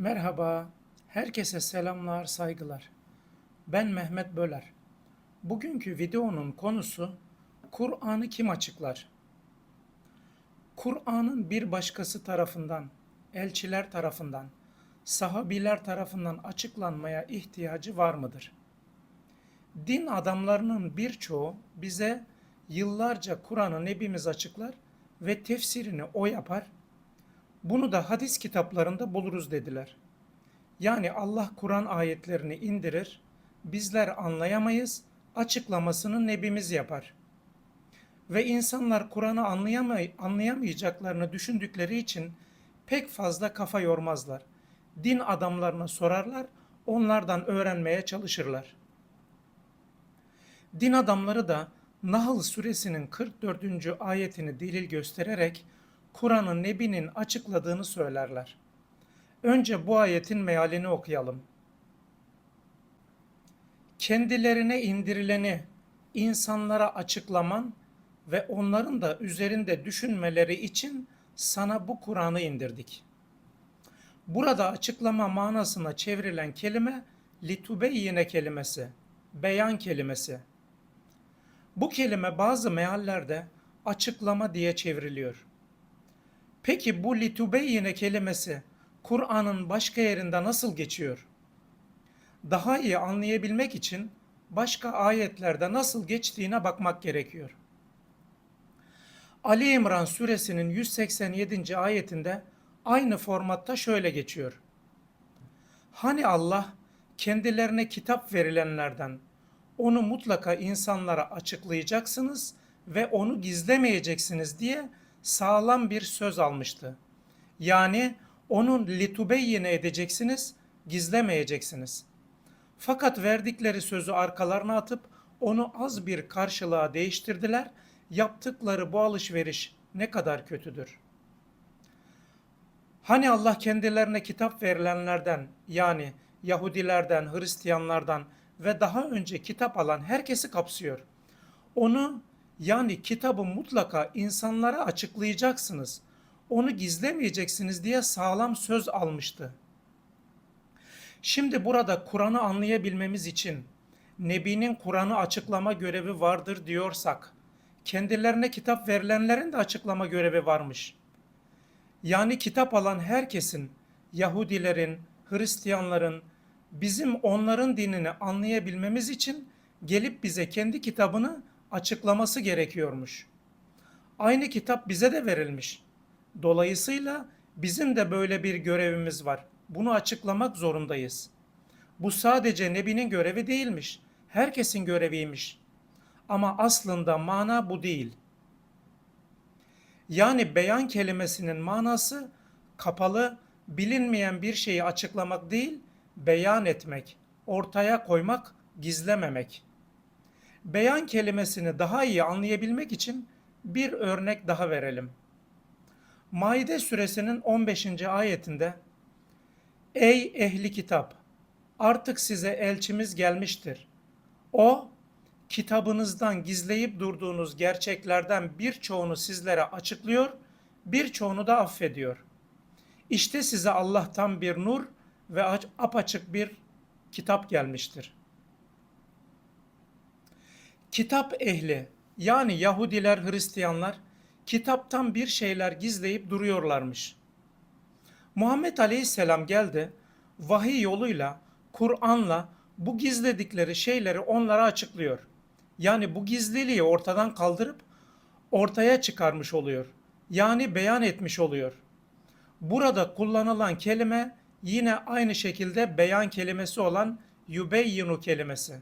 Merhaba, herkese selamlar, saygılar. Ben Mehmet Böler. Bugünkü videonun konusu Kur'an'ı kim açıklar? Kur'an'ın bir başkası tarafından, elçiler tarafından, sahabiler tarafından açıklanmaya ihtiyacı var mıdır? Din adamlarının birçoğu bize yıllarca Kur'an'ı Nebimiz açıklar ve tefsirini o yapar. Bunu da hadis kitaplarında buluruz dediler. Yani Allah Kur'an ayetlerini indirir, bizler anlayamayız, açıklamasını Nebimiz yapar. Ve insanlar Kur'an'ı anlayamay anlayamayacaklarını düşündükleri için pek fazla kafa yormazlar. Din adamlarına sorarlar, onlardan öğrenmeye çalışırlar. Din adamları da Nahl suresinin 44. ayetini delil göstererek Kur'an'ın Nebi'nin açıkladığını söylerler. Önce bu ayetin mealini okuyalım. Kendilerine indirileni insanlara açıklaman ve onların da üzerinde düşünmeleri için sana bu Kur'an'ı indirdik. Burada açıklama manasına çevrilen kelime litubeyyine kelimesi, beyan kelimesi. Bu kelime bazı meallerde açıklama diye çevriliyor. Peki bu litubeyyine kelimesi Kur'an'ın başka yerinde nasıl geçiyor? Daha iyi anlayabilmek için başka ayetlerde nasıl geçtiğine bakmak gerekiyor. Ali İmran suresinin 187. ayetinde aynı formatta şöyle geçiyor. Hani Allah kendilerine kitap verilenlerden onu mutlaka insanlara açıklayacaksınız ve onu gizlemeyeceksiniz diye sağlam bir söz almıştı. Yani onun litubeyyine edeceksiniz, gizlemeyeceksiniz. Fakat verdikleri sözü arkalarına atıp onu az bir karşılığa değiştirdiler. Yaptıkları bu alışveriş ne kadar kötüdür. Hani Allah kendilerine kitap verilenlerden yani Yahudilerden, Hristiyanlardan ve daha önce kitap alan herkesi kapsıyor. Onu yani kitabı mutlaka insanlara açıklayacaksınız. Onu gizlemeyeceksiniz diye sağlam söz almıştı. Şimdi burada Kur'an'ı anlayabilmemiz için Nebi'nin Kur'an'ı açıklama görevi vardır diyorsak, kendilerine kitap verilenlerin de açıklama görevi varmış. Yani kitap alan herkesin, Yahudilerin, Hristiyanların, bizim onların dinini anlayabilmemiz için gelip bize kendi kitabını açıklaması gerekiyormuş. Aynı kitap bize de verilmiş. Dolayısıyla bizim de böyle bir görevimiz var. Bunu açıklamak zorundayız. Bu sadece Nebi'nin görevi değilmiş. Herkesin göreviymiş. Ama aslında mana bu değil. Yani beyan kelimesinin manası kapalı, bilinmeyen bir şeyi açıklamak değil, beyan etmek, ortaya koymak, gizlememek. Beyan kelimesini daha iyi anlayabilmek için bir örnek daha verelim. Maide suresinin 15. ayetinde Ey ehli kitap! Artık size elçimiz gelmiştir. O, kitabınızdan gizleyip durduğunuz gerçeklerden birçoğunu sizlere açıklıyor, birçoğunu da affediyor. İşte size Allah'tan bir nur ve apaçık bir kitap gelmiştir. Kitap ehli yani Yahudiler, Hristiyanlar kitaptan bir şeyler gizleyip duruyorlarmış. Muhammed Aleyhisselam geldi, vahiy yoluyla, Kur'an'la bu gizledikleri şeyleri onlara açıklıyor. Yani bu gizliliği ortadan kaldırıp ortaya çıkarmış oluyor. Yani beyan etmiş oluyor. Burada kullanılan kelime yine aynı şekilde beyan kelimesi olan yubeyyinu kelimesi.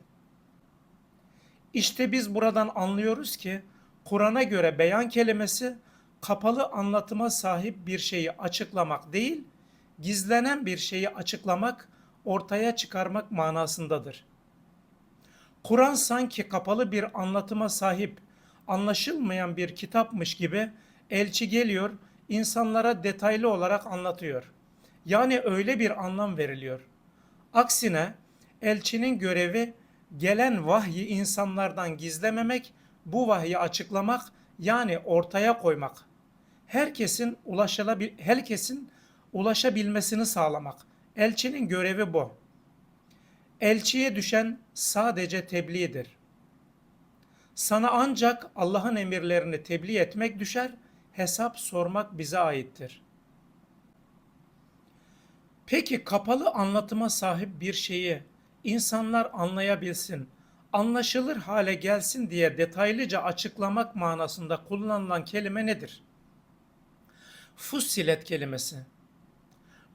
İşte biz buradan anlıyoruz ki Kur'an'a göre beyan kelimesi kapalı anlatıma sahip bir şeyi açıklamak değil, gizlenen bir şeyi açıklamak, ortaya çıkarmak manasındadır. Kur'an sanki kapalı bir anlatıma sahip, anlaşılmayan bir kitapmış gibi elçi geliyor, insanlara detaylı olarak anlatıyor. Yani öyle bir anlam veriliyor. Aksine elçinin görevi gelen vahyi insanlardan gizlememek, bu vahyi açıklamak yani ortaya koymak. Herkesin ulaşılabil herkesin ulaşabilmesini sağlamak. Elçinin görevi bu. Elçiye düşen sadece tebliğdir. Sana ancak Allah'ın emirlerini tebliğ etmek düşer, hesap sormak bize aittir. Peki kapalı anlatıma sahip bir şeyi insanlar anlayabilsin, anlaşılır hale gelsin diye detaylıca açıklamak manasında kullanılan kelime nedir? Fussilet kelimesi.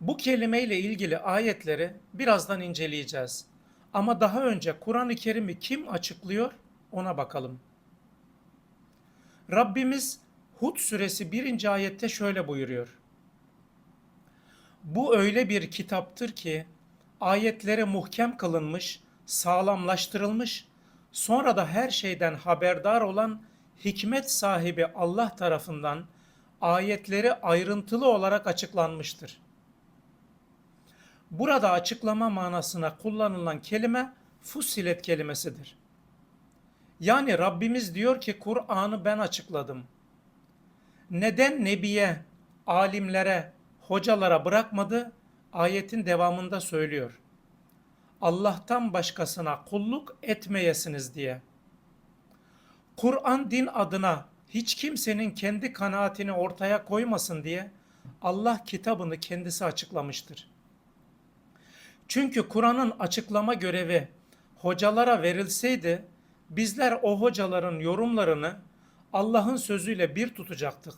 Bu kelimeyle ilgili ayetleri birazdan inceleyeceğiz. Ama daha önce Kur'an-ı Kerim'i kim açıklıyor ona bakalım. Rabbimiz Hud suresi 1. ayette şöyle buyuruyor. Bu öyle bir kitaptır ki ayetleri muhkem kılınmış, sağlamlaştırılmış, sonra da her şeyden haberdar olan hikmet sahibi Allah tarafından ayetleri ayrıntılı olarak açıklanmıştır. Burada açıklama manasına kullanılan kelime fussilet kelimesidir. Yani Rabbimiz diyor ki Kur'an'ı ben açıkladım. Neden nebiye, alimlere, hocalara bırakmadı? Ayetin devamında söylüyor. Allah'tan başkasına kulluk etmeyesiniz diye. Kur'an din adına hiç kimsenin kendi kanaatini ortaya koymasın diye Allah kitabını kendisi açıklamıştır. Çünkü Kur'an'ın açıklama görevi hocalara verilseydi bizler o hocaların yorumlarını Allah'ın sözüyle bir tutacaktık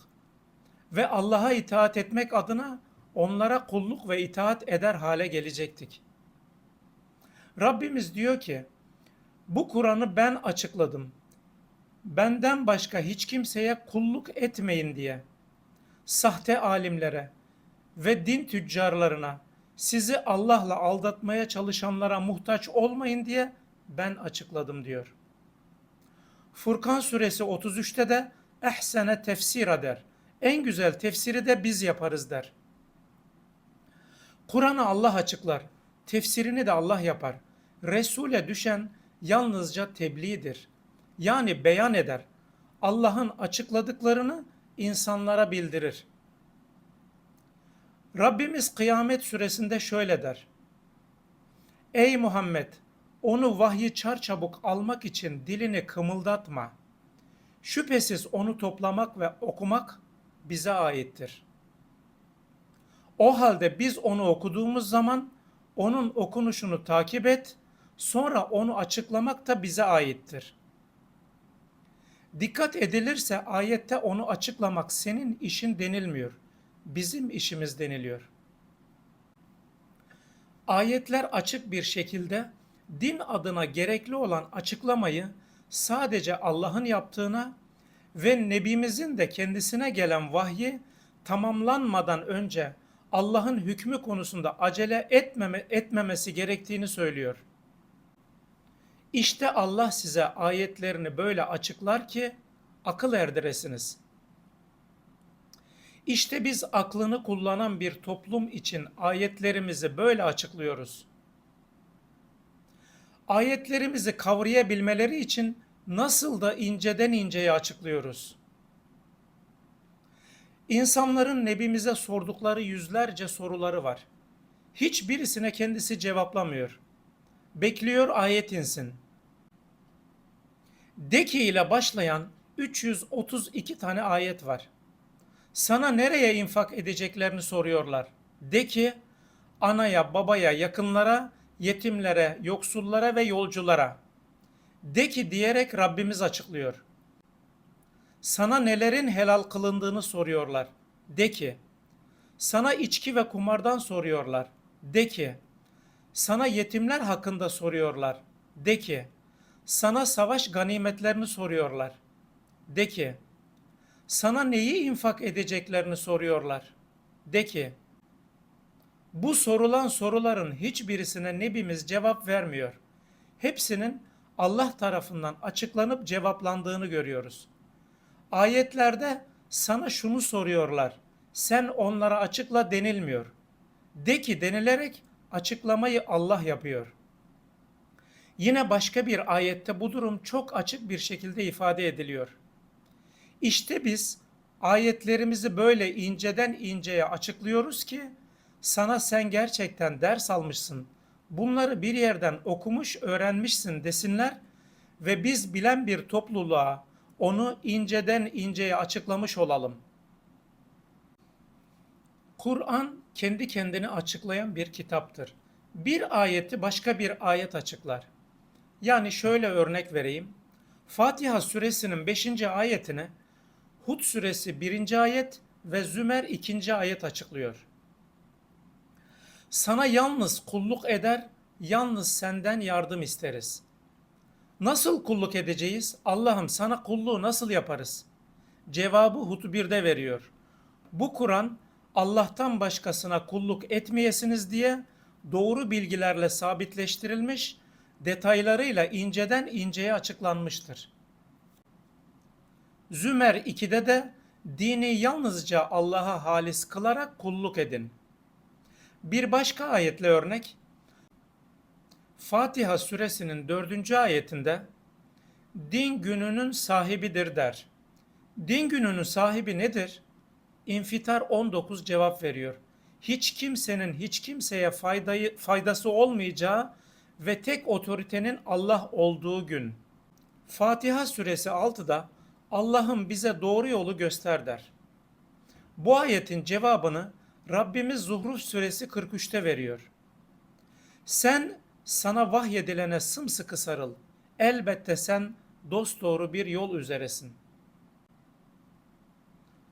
ve Allah'a itaat etmek adına onlara kulluk ve itaat eder hale gelecektik. Rabbimiz diyor ki bu Kur'an'ı ben açıkladım. Benden başka hiç kimseye kulluk etmeyin diye sahte alimlere ve din tüccarlarına sizi Allah'la aldatmaya çalışanlara muhtaç olmayın diye ben açıkladım diyor. Furkan suresi 33'te de ehsene tefsir der. En güzel tefsiri de biz yaparız der. Kur'an'ı Allah açıklar. Tefsirini de Allah yapar. Resul'e düşen yalnızca tebliğdir. Yani beyan eder. Allah'ın açıkladıklarını insanlara bildirir. Rabbimiz kıyamet süresinde şöyle der. Ey Muhammed! Onu vahyi çarçabuk almak için dilini kımıldatma. Şüphesiz onu toplamak ve okumak bize aittir. O halde biz onu okuduğumuz zaman onun okunuşunu takip et, sonra onu açıklamak da bize aittir. Dikkat edilirse ayette onu açıklamak senin işin denilmiyor. Bizim işimiz deniliyor. Ayetler açık bir şekilde din adına gerekli olan açıklamayı sadece Allah'ın yaptığına ve Nebimizin de kendisine gelen vahyi tamamlanmadan önce Allah'ın hükmü konusunda acele etmeme, etmemesi gerektiğini söylüyor. İşte Allah size ayetlerini böyle açıklar ki akıl erdiresiniz. İşte biz aklını kullanan bir toplum için ayetlerimizi böyle açıklıyoruz. Ayetlerimizi kavrayabilmeleri için nasıl da inceden inceye açıklıyoruz. İnsanların Nebimize sordukları yüzlerce soruları var. Hiçbirisine kendisi cevaplamıyor. Bekliyor ayet insin. Deki ile başlayan 332 tane ayet var. Sana nereye infak edeceklerini soruyorlar. De ki anaya, babaya, yakınlara, yetimlere, yoksullara ve yolculara. De ki diyerek Rabbimiz açıklıyor. Sana nelerin helal kılındığını soruyorlar. De ki sana içki ve kumardan soruyorlar. De ki sana yetimler hakkında soruyorlar. De ki sana savaş ganimetlerini soruyorlar. De ki sana neyi infak edeceklerini soruyorlar. De ki bu sorulan soruların hiçbirisine Nebimiz cevap vermiyor. Hepsinin Allah tarafından açıklanıp cevaplandığını görüyoruz. Ayetlerde sana şunu soruyorlar. Sen onlara açıkla denilmiyor. De ki denilerek açıklamayı Allah yapıyor. Yine başka bir ayette bu durum çok açık bir şekilde ifade ediliyor. İşte biz ayetlerimizi böyle inceden inceye açıklıyoruz ki sana sen gerçekten ders almışsın, bunları bir yerden okumuş öğrenmişsin desinler ve biz bilen bir topluluğa onu inceden inceye açıklamış olalım. Kur'an kendi kendini açıklayan bir kitaptır. Bir ayeti başka bir ayet açıklar. Yani şöyle örnek vereyim. Fatiha suresinin 5. ayetini Hud suresi 1. ayet ve Zümer 2. ayet açıklıyor. Sana yalnız kulluk eder, yalnız senden yardım isteriz. Nasıl kulluk edeceğiz? Allah'ım sana kulluğu nasıl yaparız? Cevabı Hud 1'de veriyor. Bu Kur'an Allah'tan başkasına kulluk etmeyesiniz diye doğru bilgilerle sabitleştirilmiş, detaylarıyla inceden inceye açıklanmıştır. Zümer 2'de de dini yalnızca Allah'a halis kılarak kulluk edin. Bir başka ayetle örnek Fatiha suresinin dördüncü ayetinde din gününün sahibidir der. Din gününün sahibi nedir? İnfitar 19 cevap veriyor. Hiç kimsenin hiç kimseye faydayı, faydası olmayacağı ve tek otoritenin Allah olduğu gün. Fatiha suresi 6'da Allah'ım bize doğru yolu göster der. Bu ayetin cevabını Rabbimiz Zuhruf suresi 43'te veriyor. Sen sana vahyedilene sımsıkı sarıl. Elbette sen dosdoğru bir yol üzeresin.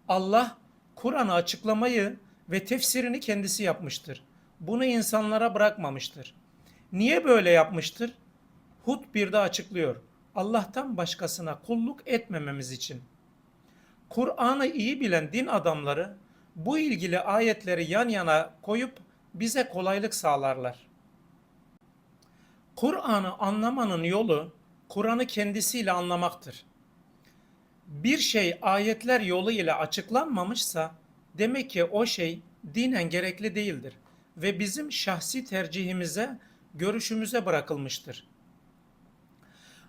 Allah Kur'an'ı açıklamayı ve tefsirini kendisi yapmıştır. Bunu insanlara bırakmamıştır. Niye böyle yapmıştır? Hud 1'de açıklıyor. Allah'tan başkasına kulluk etmememiz için. Kur'an'ı iyi bilen din adamları bu ilgili ayetleri yan yana koyup bize kolaylık sağlarlar. Kur'an'ı anlamanın yolu Kur'an'ı kendisiyle anlamaktır. Bir şey ayetler yolu ile açıklanmamışsa demek ki o şey dinen gerekli değildir ve bizim şahsi tercihimize, görüşümüze bırakılmıştır.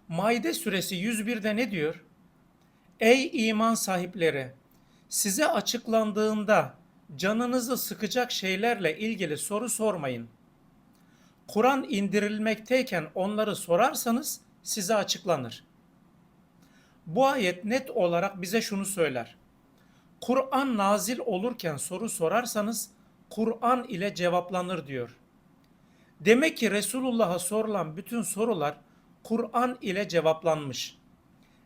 Maide suresi 101'de ne diyor? Ey iman sahipleri! Size açıklandığında canınızı sıkacak şeylerle ilgili soru sormayın. Kur'an indirilmekteyken onları sorarsanız size açıklanır. Bu ayet net olarak bize şunu söyler. Kur'an nazil olurken soru sorarsanız Kur'an ile cevaplanır diyor. Demek ki Resulullah'a sorulan bütün sorular Kur'an ile cevaplanmış.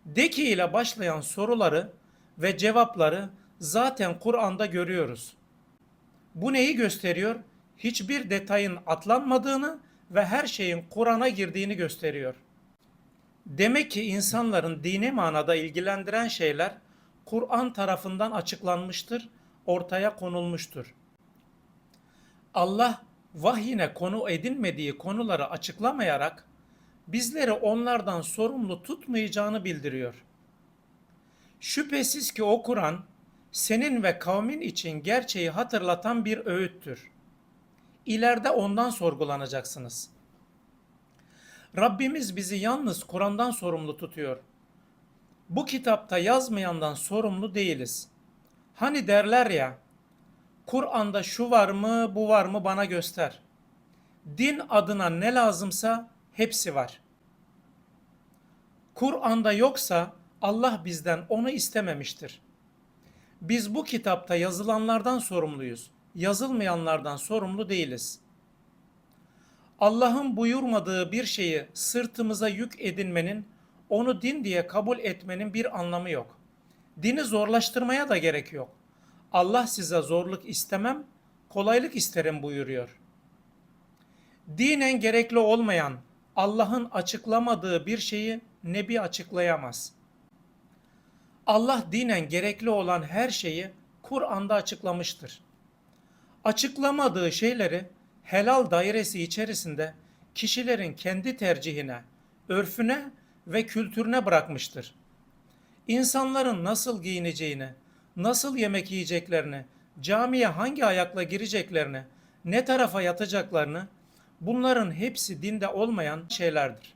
Deki ile başlayan soruları ve cevapları zaten Kur'an'da görüyoruz. Bu neyi gösteriyor? Hiçbir detayın atlanmadığını ve her şeyin Kur'an'a girdiğini gösteriyor. Demek ki insanların dini manada ilgilendiren şeyler Kur'an tarafından açıklanmıştır, ortaya konulmuştur. Allah vahyine konu edinmediği konuları açıklamayarak bizleri onlardan sorumlu tutmayacağını bildiriyor. Şüphesiz ki o Kur'an senin ve kavmin için gerçeği hatırlatan bir öğüttür. İleride ondan sorgulanacaksınız. Rabbimiz bizi yalnız Kur'an'dan sorumlu tutuyor. Bu kitapta yazmayandan sorumlu değiliz. Hani derler ya, Kur'an'da şu var mı, bu var mı bana göster. Din adına ne lazımsa hepsi var. Kur'an'da yoksa Allah bizden onu istememiştir. Biz bu kitapta yazılanlardan sorumluyuz. Yazılmayanlardan sorumlu değiliz. Allah'ın buyurmadığı bir şeyi sırtımıza yük edinmenin, onu din diye kabul etmenin bir anlamı yok. Dini zorlaştırmaya da gerek yok. Allah size zorluk istemem, kolaylık isterim buyuruyor. Dinen gerekli olmayan, Allah'ın açıklamadığı bir şeyi Nebi açıklayamaz. Allah dinen gerekli olan her şeyi Kur'an'da açıklamıştır. Açıklamadığı şeyleri helal dairesi içerisinde kişilerin kendi tercihine, örfüne ve kültürüne bırakmıştır. İnsanların nasıl giyineceğini, nasıl yemek yiyeceklerini, camiye hangi ayakla gireceklerini, ne tarafa yatacaklarını bunların hepsi dinde olmayan şeylerdir.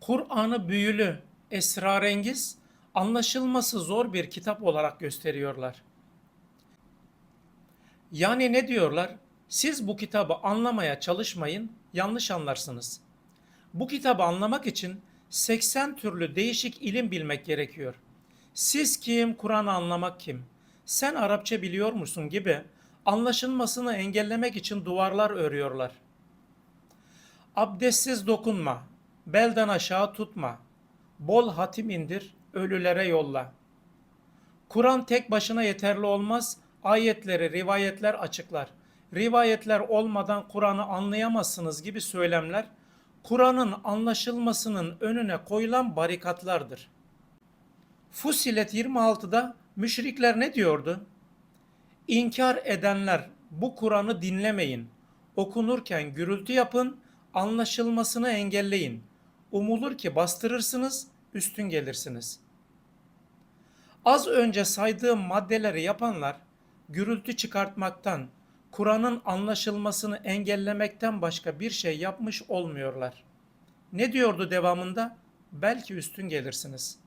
Kur'an'ı büyülü, esrarengiz, anlaşılması zor bir kitap olarak gösteriyorlar. Yani ne diyorlar? Siz bu kitabı anlamaya çalışmayın, yanlış anlarsınız. Bu kitabı anlamak için 80 türlü değişik ilim bilmek gerekiyor. Siz kim, Kur'an'ı anlamak kim? Sen Arapça biliyor musun gibi anlaşılmasını engellemek için duvarlar örüyorlar. Abdestsiz dokunma, belden aşağı tutma, bol hatim indir, ölülere yolla. Kur'an tek başına yeterli olmaz, ayetleri, rivayetler açıklar. Rivayetler olmadan Kur'an'ı anlayamazsınız gibi söylemler, Kur'an'ın anlaşılmasının önüne koyulan barikatlardır. Fusilet 26'da müşrikler ne diyordu? İnkar edenler bu Kur'an'ı dinlemeyin. Okunurken gürültü yapın, anlaşılmasını engelleyin. Umulur ki bastırırsınız, üstün gelirsiniz. Az önce saydığım maddeleri yapanlar gürültü çıkartmaktan, Kur'an'ın anlaşılmasını engellemekten başka bir şey yapmış olmuyorlar. Ne diyordu devamında? Belki üstün gelirsiniz.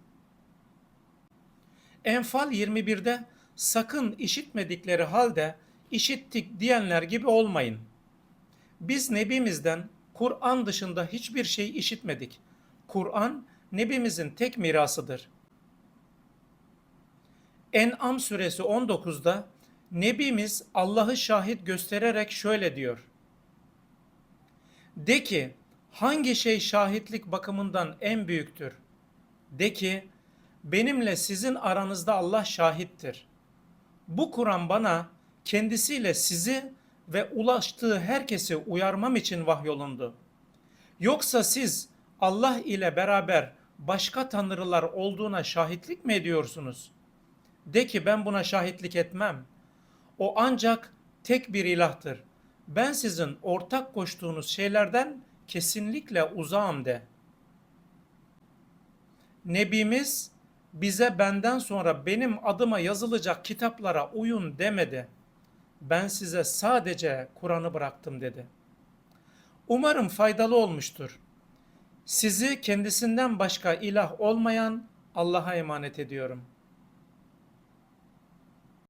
Enfal 21'de sakın işitmedikleri halde işittik diyenler gibi olmayın. Biz Nebimizden Kur'an dışında hiçbir şey işitmedik. Kur'an Nebimizin tek mirasıdır. En'am suresi 19'da Nebimiz Allah'ı şahit göstererek şöyle diyor. De ki hangi şey şahitlik bakımından en büyüktür? De ki benimle sizin aranızda Allah şahittir. Bu Kur'an bana kendisiyle sizi ve ulaştığı herkesi uyarmam için vahyolundu. Yoksa siz Allah ile beraber başka tanrılar olduğuna şahitlik mi ediyorsunuz? De ki ben buna şahitlik etmem. O ancak tek bir ilahtır. Ben sizin ortak koştuğunuz şeylerden kesinlikle uzağım de. Nebimiz bize benden sonra benim adıma yazılacak kitaplara uyun demedi. Ben size sadece Kur'an'ı bıraktım dedi. Umarım faydalı olmuştur. Sizi kendisinden başka ilah olmayan Allah'a emanet ediyorum.''